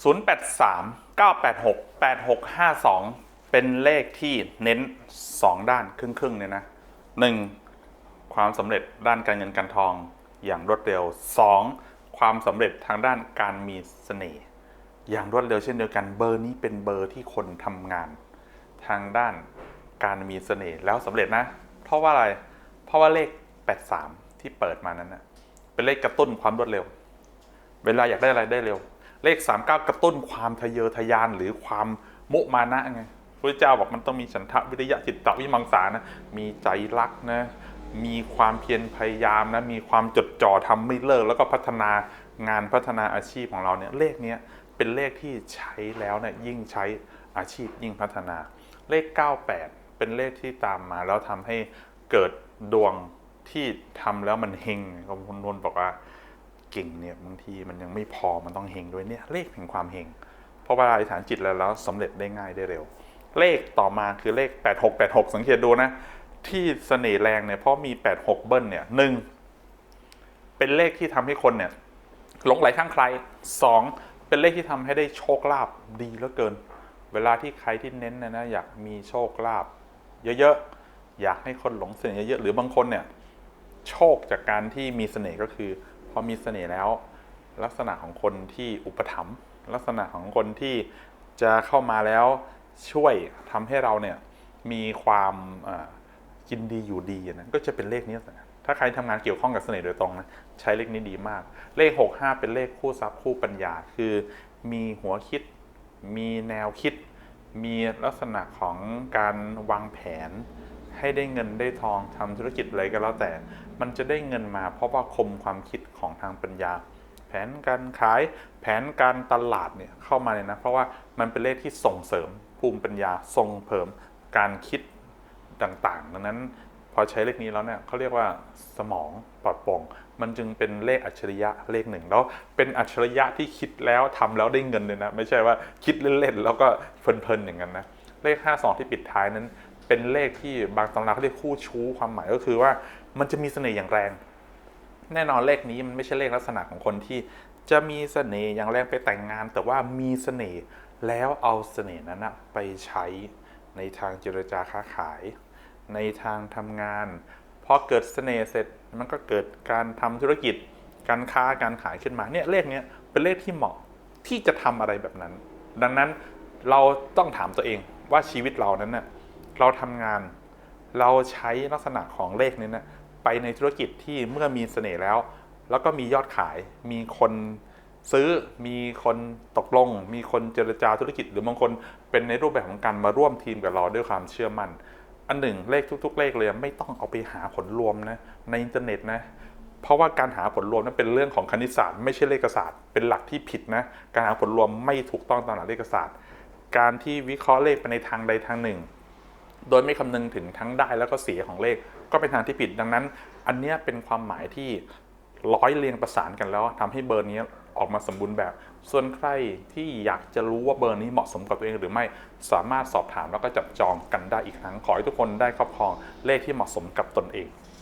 083 986 8652 เป็นเลขที่เน้น 2 ด้านครึ่งๆเนี่ยนะ 1. ความสำเร็จด้านการเงินการทองอย่างรวดเร็ว 2. ความสำเร็จทางด้านการมีเสน่ห์อย่างรวดเร็วเช่นเดียวกันเบอร์นี้เป็นเบอร์ที่คนทำงาน ทางด้านการมีเสน่ห์แล้วสำเร็จนะ เพราะว่าอะไร เพราะว่าเลข 83 ที่เปิดมานั้นนะเป็นเลขกระตุ้นความรวดเร็ว เวลาอยากได้อะไรได้เร็ว เลข 39 กระตุ้นความทะเยอทะยานหรือความมุมานะไงพระเจ้าบอกมันต้องมีฉันทะวิริยะจิตตวิมังสานะมีใจรักนะมีความเพียรพยายามนะมีความจดจ่อทำไม่เลิก แล้วก็พัฒนางานพัฒนาอาชีพของเราเนี่ยเลขเนี้ยเป็นเลขที่ใช้แล้วเนี่ยยิ่งใช้อาชีพยิ่งพัฒนา เลข 98 เป็นเลขที่ตามมาแล้วทำให้เกิดดวงที่ทำแล้วมันเฮงคุณนนท์บอกว่า เก่งเนี่ยบางทีมันยังไม่พอมันต้องเฮงด้วยเนี่ยเลขแห่งความเฮงเพราะว่าอธิษฐานจิตแล้วแล้วสำเร็จได้ง่ายได้เร็ว เลขต่อมาคือเลข 8686 สังเกตดูนะ ที่เสน่ห์แรงเนี่ยเพราะมี 86 เบิ้ลเนี่ยหนึ่งเป็นเลขที่ทำให้คนเนี่ยหลงไหลข้างใครสองเป็นเลขที่ทำให้ได้โชคลาภดีเหลือเกิน เวลาที่ใครที่เน้นนะนะอยากมีโชคลาภเยอะๆอยากให้คนหลงเสน่ห์เยอะๆหรือบางคนเนี่ยโชคจากการที่มีเสน่ห์ก็คือ พอมีเสน่ห์แล้ว ลักษณะของคนที่อุปถัมภ์ลักษณะของคนที่จะเข้ามาแล้วช่วยทำให้เราเนี่ยมีความกินดีอยู่ดีนะก็จะเป็นเลขนี้ถ้าใครทำงานเกี่ยวข้องกับเสน่ห์โดยตรงนะใช้เลขนี้ดีมาก เลข 65 เป็นเลขคู่ทรัพย์คู่ปัญญา คือมีหัวคิด มีแนวคิด มีลักษณะของการวางแผน ให้ได้เงินได้ทองทำธุรกิจอะไรก็แล้วแต่ มันจะได้เงินมา เพราะว่าคมความคิดของทางปัญญา แผนการขายแผนการตลาดเนี่ยเข้ามาเลยนะ เพราะว่ามันเป็นเลขที่ส่งเสริมภูมิปัญญาส่งเสริมการคิดต่างๆ ดังนั้นพอใช้เลขนี้แล้วเนี่ยเขาเรียกว่าสมองปลอดโปร่งมันจึงเป็นเลขอัจฉริยะเลขหนึ่งแล้วเป็นอัจฉริยะที่คิดแล้วทำแล้วได้เงินเลยนะ ไม่ใช่ว่าคิดเล่นๆแล้วก็เพลินๆอย่างนั้นนะเลข 52 ที่ปิดท้ายนั้น เป็นเลขที่บางตำราเขาเรียกคู่ชู้ความหมายก็คือว่ามันจะมีเสน่ห์อย่างแรง แน่นอนเลขนี้มันไม่ใช่เลขลักษณะของคนที่จะมีเสน่ห์อย่างแรงไปแต่งงาน แต่ว่ามีเสน่ห์แล้วเอาเสน่ห์นั้นนะไปใช้ในทางเจรจาค้าขาย ในทางทำงานพอเกิดเสน่ห์เสร็จมันก็เกิดการทำธุรกิจ การค้าการขายขึ้นมาเนี่ยเลขเนี้ยเป็นเลขที่เหมาะที่จะทำอะไรแบบนั้น ดังนั้นเราต้องถามตัวเองว่าชีวิตเรานั้นเน่ะ เราทำงาน เราใช้ลักษณะของเลขนี้นะไปในธุรกิจที่เมื่อมีเสน่ห์แล้ว แล้วก็มียอดขาย มีคนซื้อ มีคนตกลง มีคนเจรจาธุรกิจ หรือบางคนเป็นในรูปแบบของการมาร่วมทีมกับเราด้วยความเชื่อมั่น อันหนึ่งเลขทุก ๆ เลขเลยไม่ต้องเอาไปหาผลรวมนะในอินเทอร์เน็ตนะเพราะว่าการหาผลรวมนั้นเป็นเรื่องของคณิตศาสตร์ไม่ใช่เลขศาสตร์เป็นหลักที่ผิดนะการหาผลรวมไม่ถูกต้องตามหลักเลขศาสตร์ การที่วิเคราะห์เลขไปในทางใดทางหนึ่ง โดยไม่คำนึงถึงทั้งได้แล้วก็เสียของเลข ก็เป็นทางที่ผิดดังนั้น อันนี้เป็นความหมายที่ร้อยเรียงประสานกันแล้วทำให้เบอร์นี้ออกมาสมบูรณ์แบบ ส่วนใครที่อยากจะรู้ว่าเบอร์นี้เหมาะสมกับตัวเองหรือไม่สามารถสอบถามแล้วก็จับจองกันได้อีกครั้งขอให้ทุกคนได้ครอบครองเลขที่เหมาะสมกับตนเอง